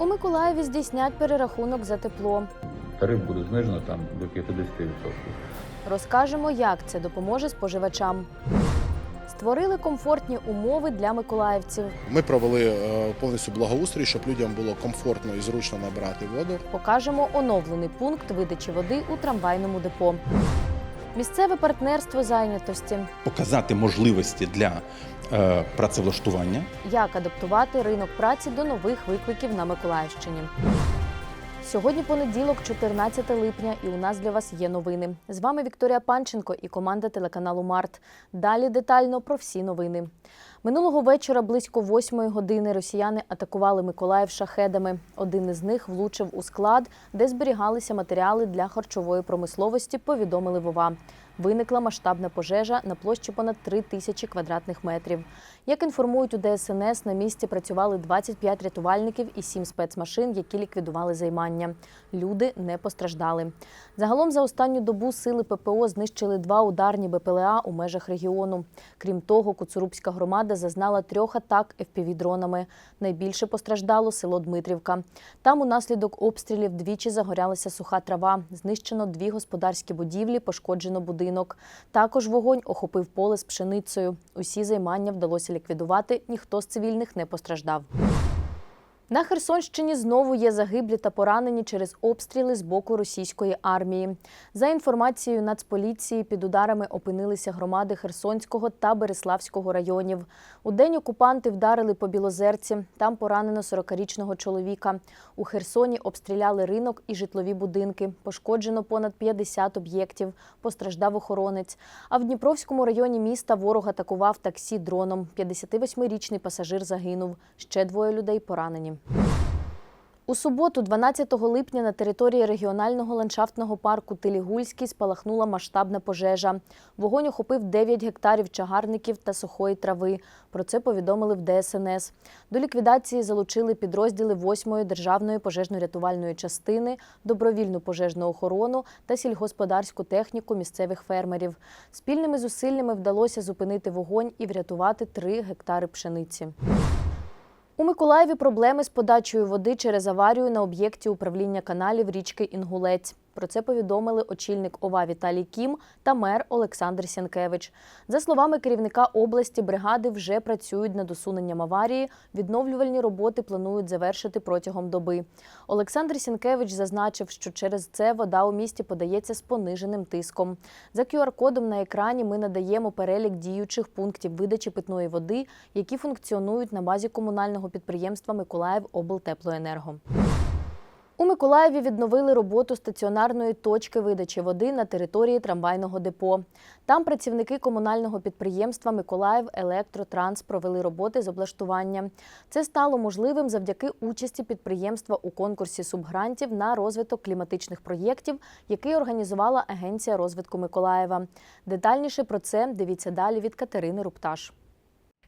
У Миколаєві здійснять перерахунок за тепло. Тариф буде знижено там до 50%. Розкажемо, як це допоможе споживачам. Створили комфортні умови для миколаївців. Ми провели е, повністю благоустрій, щоб людям було комфортно і зручно набирати воду. Покажемо оновлений пункт видачі води у трамвайному депо. Місцеве партнерство зайнятості. показати можливості для е, працевлаштування. Як адаптувати ринок праці до нових викликів на Миколаївщині. Сьогодні понеділок, 14 липня, і у нас для вас є новини. З вами Вікторія Панченко і команда телеканалу Март. Далі детально про всі новини. Минулого вечора близько восьмої години росіяни атакували Миколаїв шахедами. Один із них влучив у склад, де зберігалися матеріали для харчової промисловості. Повідомили Вова. Виникла масштабна пожежа на площі понад 3 тисячі квадратних метрів. Як інформують у ДСНС, на місці працювали 25 рятувальників і 7 спецмашин, які ліквідували займання. Люди не постраждали. Загалом за останню добу сили ППО знищили два ударні БПЛА у межах регіону. Крім того, Куцурубська громада зазнала трьох атак FPV-дронами. Найбільше постраждало село Дмитрівка. Там унаслідок обстрілів двічі загорялася суха трава. Знищено дві господарські будівлі, пошкоджено будинок. Також вогонь охопив поле з пшеницею. Усі займання вдалося ліквідувати. Ніхто з цивільних не постраждав. На Херсонщині знову є загиблі та поранені через обстріли з боку російської армії. За інформацією Нацполіції, під ударами опинилися громади Херсонського та Береславського районів. У день окупанти вдарили по Білозерці. Там поранено 40-річного чоловіка. У Херсоні обстріляли ринок і житлові будинки. Пошкоджено понад 50 об'єктів. Постраждав охоронець. А в Дніпровському районі міста ворог атакував таксі дроном. 58-річний пасажир загинув. Ще двоє людей поранені. У суботу, 12 липня, на території регіонального ландшафтного парку Тилігульський спалахнула масштабна пожежа. Вогонь охопив 9 гектарів чагарників та сухої трави. Про це повідомили в ДСНС. До ліквідації залучили підрозділи 8-ї державної пожежно-рятувальної частини, добровільну пожежну охорону та сільгосподарську техніку місцевих фермерів. Спільними зусиллями вдалося зупинити вогонь і врятувати 3 гектари пшениці. У Миколаєві проблеми з подачею води через аварію на об'єкті управління каналів річки Інгулець. Про це повідомили очільник ОВА Віталій Кім та мер Олександр Сянкевич. За словами керівника області, бригади вже працюють над усуненням аварії. Відновлювальні роботи планують завершити протягом доби. Олександр Сінкевич зазначив, що через це вода у місті подається з пониженим тиском. За QR-кодом на екрані ми надаємо перелік діючих пунктів видачі питної води, які функціонують на базі комунального підприємства Миколаїв облтеплоенерго. У Миколаєві відновили роботу стаціонарної точки видачі води на території трамвайного депо. Там працівники комунального підприємства Миколаїв Електротранс провели роботи з облаштування. Це стало можливим завдяки участі підприємства у конкурсі субгрантів на розвиток кліматичних проєктів, який організувала Агенція розвитку Миколаєва. Детальніше про це дивіться далі від Катерини Рупташ.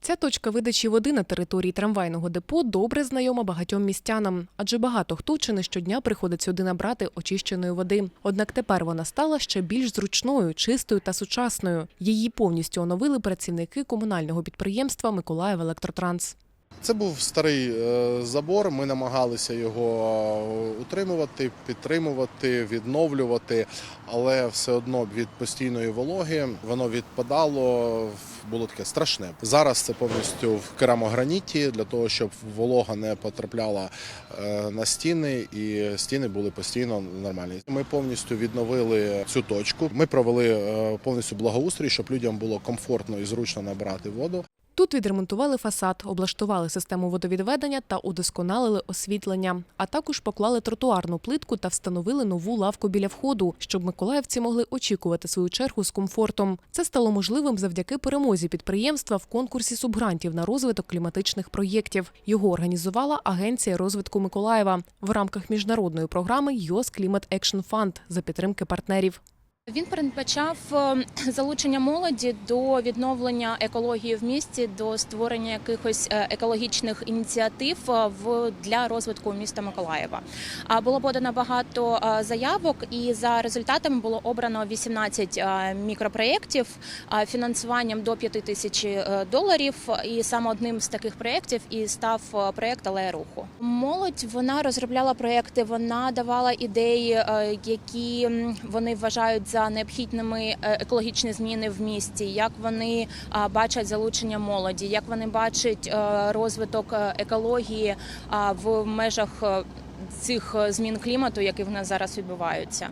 Ця точка видачі води на території трамвайного депо добре знайома багатьом містянам, адже багато хто чи не щодня приходить сюди набрати очищеної води. Однак тепер вона стала ще більш зручною, чистою та сучасною. Її повністю оновили працівники комунального підприємства Миколаїв Електротранс. Це був старий е, забор. Ми намагалися його е, утримувати, підтримувати, відновлювати, але все одно від постійної вологи воно відпадало. Було таке страшне. Зараз це повністю в керамограніті для того, щоб волога не потрапляла е, на стіни, і стіни були постійно нормальні. Ми повністю відновили цю точку. Ми провели е, повністю благоустрій, щоб людям було комфортно і зручно набрати воду. Тут відремонтували фасад, облаштували систему водовідведення та удосконалили освітлення, а також поклали тротуарну плитку та встановили нову лавку біля входу, щоб миколаївці могли очікувати свою чергу з комфортом. Це стало можливим завдяки перемозі підприємства в конкурсі субгрантів на розвиток кліматичних проєктів. Його організувала Агенція розвитку Миколаєва в рамках міжнародної програми «ЙОС Клімат Екшн Фанд за підтримки партнерів. Він передбачав е, залучення молоді до відновлення екології в місті, до створення якихось е, екологічних ініціатив е, для розвитку міста Миколаєва. Було подано багато е, заявок, і за результатами було обрано 18 е, мікропроєктів фінансуванням до 5 тисяч доларів. І саме одним з таких проєктів і став проєкт Алея руху. Молодь вона розробляла проєкти, вона давала ідеї, які вони вважають за необхідними е, екологічні зміни в місті, як вони бачать залучення молоді, як вони бачать е, розвиток е, екології в межах цих змін клімату, які в нас зараз відбуваються.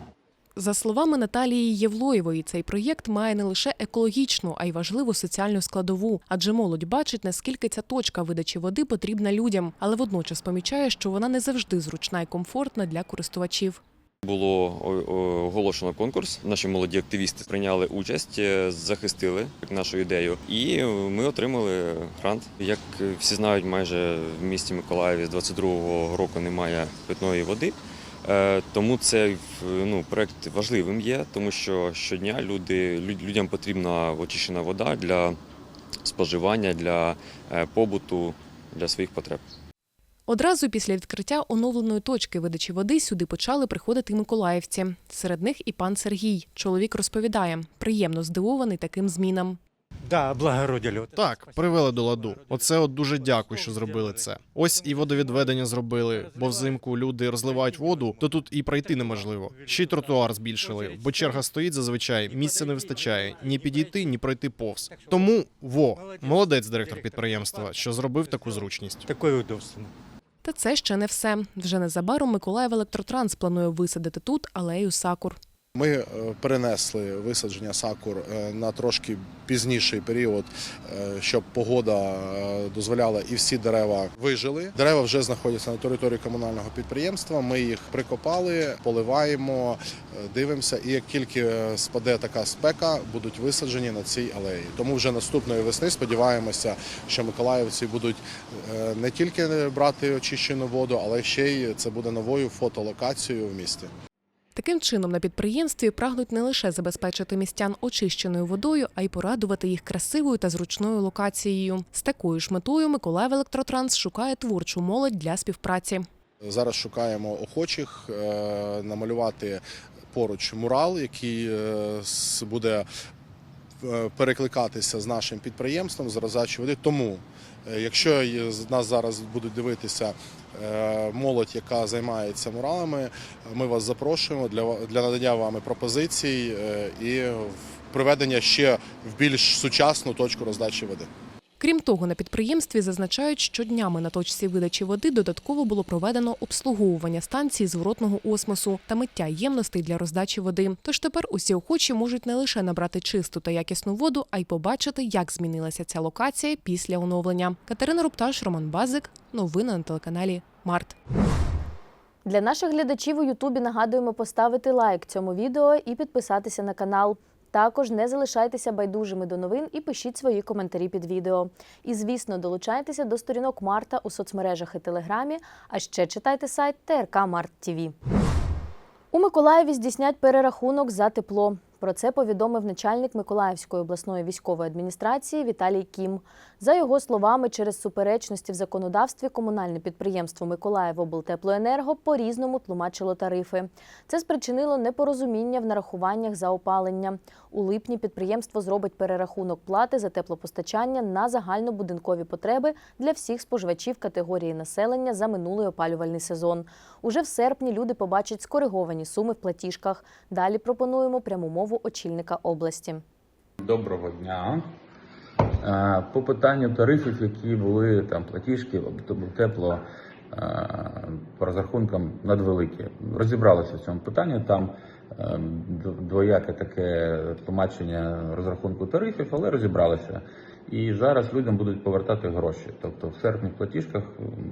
За словами Наталії Євлоєвої, цей проєкт має не лише екологічну, а й важливу соціальну складову, адже молодь бачить, наскільки ця точка видачі води потрібна людям, але водночас помічає, що вона не завжди зручна і комфортна для користувачів. Було оголошено конкурс. Наші молоді активісти прийняли участь, е, захистили нашу ідею, і ми отримали грант. Як всі знають, майже в місті Миколаєві з 22-го року немає питної води. Е, Тому цей ну, проект важливим є, тому що щодня люди, людям потрібна очищена вода для споживання, для е, побуту, для своїх потреб. Одразу після відкриття оновленої точки видачі води сюди почали приходити миколаївці. Серед них і пан Сергій. Чоловік розповідає, приємно здивований таким змінам. Да, это Так, привели до ладу. Оце от дуже дякую, що зробили це. Ось і водовідведення зробили, бо взимку люди розливають воду, то тут і пройти неможливо. Ще й тротуар збільшили, бо черга стоїть зазвичай, місця не вистачає ні підійти, ні пройти повз. Тому во молодець, директор підприємства, що зробив таку зручність. Такое удобство. Та це ще не все. Вже незабаром Миколаїв Електротранс планує висадити тут алею сакур. Ми е, перенесли висадження сакур е, на трошки пізніший період, е, щоб погода дозволяла і всі дерева вижили. Дерева вже знаходяться на території комунального підприємства. Ми їх прикопали, поливаємо, дивимося. І як тільки спаде така спека, будуть висаджені на цій алеї. Тому вже наступної весни сподіваємося, що миколаївці будуть не тільки брати очищену воду, але ще й це буде новою фотолокацією в місті. Таким чином на підприємстві прагнуть не лише забезпечити містян очищеною водою, а й порадувати їх красивою та зручною локацією. З такою ж метою Миколаїв Електротранс шукає творчу молодь для співпраці. Зараз шукаємо охочих е, намалювати поруч мурал, який е, буде е, перекликатися з нашим підприємством з роздачі. Тому, якщо нас зараз будуть дивитися молодь, яка займається муралами, ми вас запрошуємо для, для надання вами пропозицій е, і приведення ще в більш сучасну точку роздачі води. Крім того, на підприємстві зазначають, що днями на точці видачі води додатково було проведено обслуговування станції зворотного осмосу та миття ємностей для роздачі води. Тож тепер усі охочі можуть не лише набрати чисту та якісну воду, а й побачити, як змінилася ця локація після оновлення. Катерина Рупташ, Роман Базик. Новини на телеканалі Март. Для наших глядачів у Ютубі нагадуємо поставити лайк цьому відео і підписатися на канал. Також не залишайтеся байдужими до новин і пишіть свої коментарі під відео. І, звісно, долучайтеся до сторінок Марта у соцмережах і Телеграмі, а ще читайте сайт ТРК Март ТІВІ. У Миколаєві здійснять перерахунок за тепло. Про це повідомив начальник Миколаївської обласної військової адміністрації Віталій Кім. За його словами, через суперечності в законодавстві комунальне підприємство Миколаївоблтеплоенерго по-різному тлумачило тарифи. Це спричинило непорозуміння в нарахуваннях за опалення. У липні підприємство зробить перерахунок плати за теплопостачання на загальнобудинкові потреби для всіх споживачів категорії населення за минулий опалювальний сезон. Уже в серпні люди побачать скориговані суми в платіжках. Далі пропонуємо пряму мову очільника області. Доброго дня. Е, По питанню тарифів, які були там платіжки, то тепло е, по розрахункам надвеликі. Розібралися в цьому питанні. Там е, двояке таке тлумачення розрахунку тарифів, але розібралися. І зараз людям будуть повертати гроші. Тобто в серпні платіжках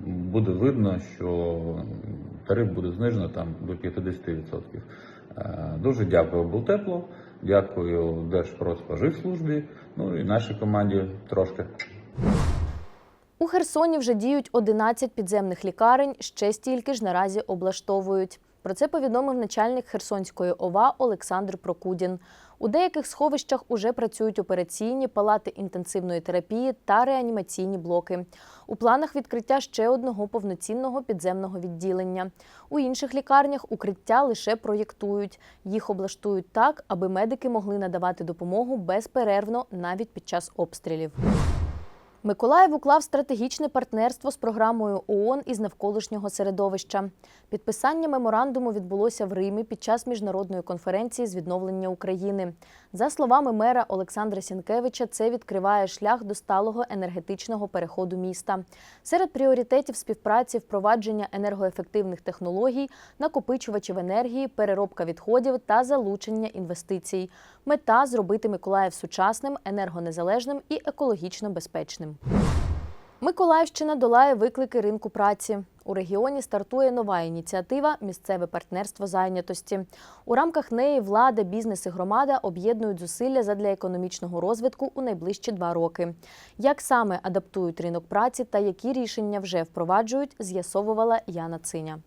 буде видно, що тариф буде знижено там до 50%. Е, Дуже дякую облтепло, дякую Держпродспоживслужбі, ну і нашій команді трошки. У Херсоні вже діють 11 підземних лікарень, ще стільки ж наразі облаштовують. Про це повідомив начальник Херсонської ОВА Олександр Прокудін. У деяких сховищах уже працюють операційні, палати інтенсивної терапії та реанімаційні блоки. У планах відкриття ще одного повноцінного підземного відділення. У інших лікарнях укриття лише проєктують. Їх облаштують так, аби медики могли надавати допомогу безперервно навіть під час обстрілів. Миколаїв уклав стратегічне партнерство з програмою ООН із навколишнього середовища. Підписання меморандуму відбулося в Римі під час міжнародної конференції з відновлення України. За словами мера Олександра Сінкевича, це відкриває шлях до сталого енергетичного переходу міста. Серед пріоритетів співпраці впровадження енергоефективних технологій, накопичувачів енергії, переробка відходів та залучення інвестицій. Мета зробити Миколаїв сучасним, енергонезалежним і екологічно безпечним. Миколаївщина долає виклики ринку праці. У регіоні стартує нова ініціатива Місцеве партнерство зайнятості. У рамках неї влада, бізнес і громада об'єднують зусилля задля економічного розвитку у найближчі два роки. Як саме адаптують ринок праці та які рішення вже впроваджують, з'ясовувала Яна Циня.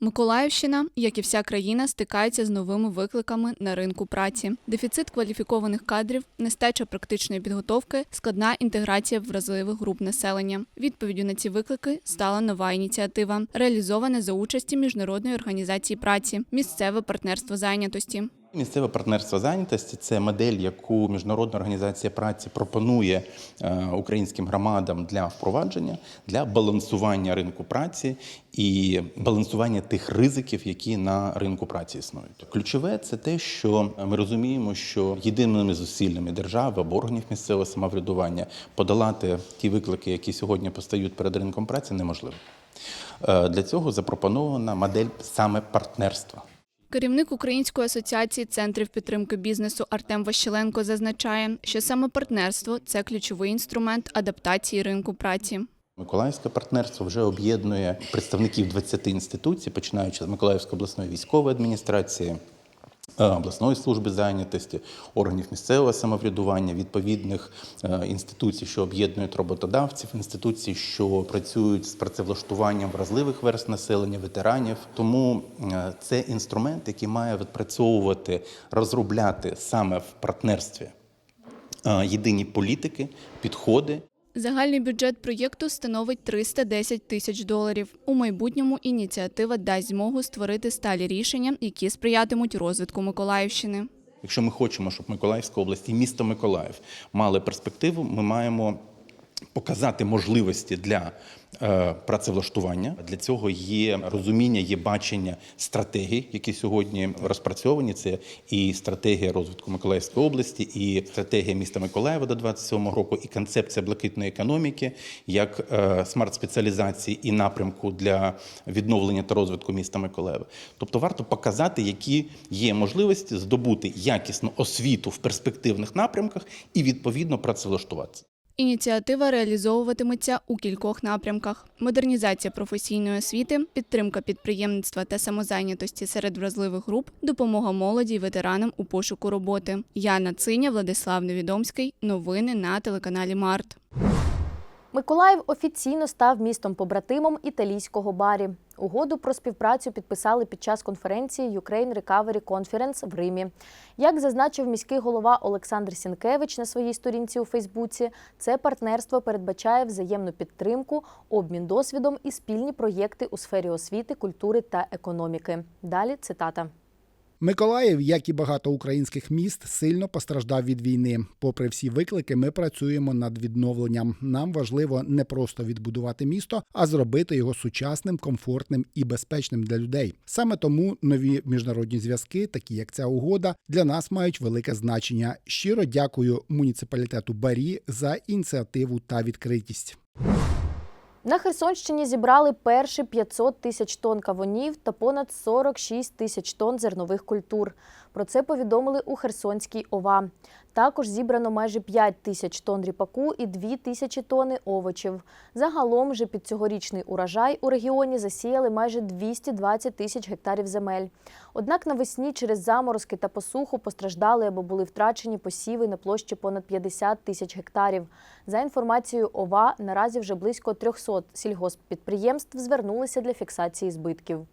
Миколаївщина, як і вся країна, стикається з новими викликами на ринку праці: дефіцит кваліфікованих кадрів, нестача практичної підготовки, складна інтеграція вразливих груп населення. Відповіддю на ці виклики стала нова ініціатива, реалізована за участі міжнародної організації праці, місцеве партнерство зайнятості. Місцеве партнерство зайнятості це модель, яку міжнародна організація праці пропонує е, українським громадам для впровадження, для балансування ринку праці і балансування тих ризиків, які на ринку праці існують. Ключове це те, що ми розуміємо, що єдиними зусиллями держави або органів місцевого самоврядування подолати ті виклики, які сьогодні постають перед ринком праці, неможливо. Е, Для цього запропонована модель саме партнерства. Керівник Української асоціації центрів підтримки бізнесу Артем Ващеленко зазначає, що саме партнерство це ключовий інструмент адаптації ринку праці. Миколаївське партнерство вже об'єднує представників 20 інституцій, починаючи з Миколаївської обласної військової адміністрації, обласної служби зайнятості, органів місцевого самоврядування, відповідних е, інституцій, що об'єднують роботодавців, інституцій, що працюють з працевлаштуванням вразливих верст населення, ветеранів. Тому е, це інструмент, який має відпрацьовувати, розробляти саме в партнерстві е, єдині політики, підходи. Загальний бюджет проєкту становить 310 тисяч доларів. У майбутньому ініціатива дасть змогу створити сталі рішення, які сприятимуть розвитку Миколаївщини. Якщо ми хочемо, щоб Миколаївська область і місто Миколаїв мали перспективу, ми маємо показати можливості для е, працевлаштування. Для цього є розуміння, є бачення стратегій, які сьогодні розпрацьовані. Це і стратегія розвитку Миколаївської області, і стратегія міста Миколаєва до 27 року, і концепція блакитної економіки, як е, смарт-спеціалізації і напрямку для відновлення та розвитку міста Миколаєва. Тобто варто показати, які є можливості здобути якісну освіту в перспективних напрямках і відповідно працевлаштуватися. Ініціатива реалізовуватиметься у кількох напрямках: модернізація професійної освіти, підтримка підприємництва та самозайнятості серед вразливих груп, допомога молоді й ветеранам у пошуку роботи. Яна Циня, Владислав Невідомський. Новини на телеканалі Март. Миколаїв офіційно став містом побратимом італійського барі. Угоду про співпрацю підписали під час конференції Ukraine Recovery Conference в Римі. Як зазначив міський голова Олександр Сінкевич на своїй сторінці у Фейсбуці, це партнерство передбачає взаємну підтримку, обмін досвідом і спільні проєкти у сфері освіти, культури та економіки. Далі цитата. Миколаїв, як і багато українських міст, сильно постраждав від війни. Попри всі виклики, ми працюємо над відновленням. Нам важливо не просто відбудувати місто, а зробити його сучасним, комфортним і безпечним для людей. Саме тому нові міжнародні зв'язки, такі як ця угода, для нас мають велике значення. Щиро дякую муніципалітету Барі за ініціативу та відкритість. На Херсонщині зібрали перші 500 тисяч тонн кавунів та понад 46 тисяч тонн зернових культур. Про це повідомили у Херсонській ОВА. Також зібрано майже 5 тисяч тонн ріпаку і 2 тисячі тонни овочів. Загалом же під цьогорічний урожай у регіоні засіяли майже 220 тисяч гектарів земель. Однак навесні через заморозки та посуху постраждали або були втрачені посіви на площі понад 50 тисяч гектарів. За інформацією ОВА, наразі вже близько 300 сільгосппідприємств звернулися для фіксації збитків.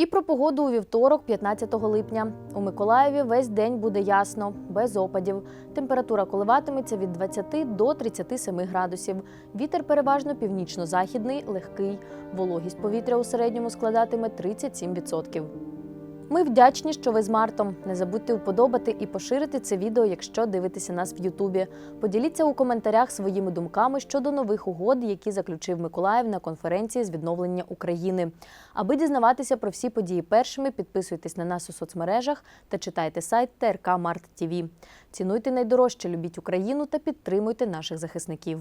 І про погоду у вівторок, 15 липня. У Миколаєві весь день буде ясно, без опадів. Температура коливатиметься від 20 до 37 градусів. Вітер переважно північно-західний, легкий. Вологість повітря у середньому складатиме 37%. Ми вдячні, що ви з Мартом. Не забудьте вподобати і поширити це відео, якщо дивитеся нас в Ютубі. Поділіться у коментарях своїми думками щодо нових угод, які заключив Миколаїв на конференції з відновлення України. Аби дізнаватися про всі події першими, підписуйтесь на нас у соцмережах та читайте сайт ТРК Март ТІВІ. Цінуйте найдорожче, любіть Україну та підтримуйте наших захисників.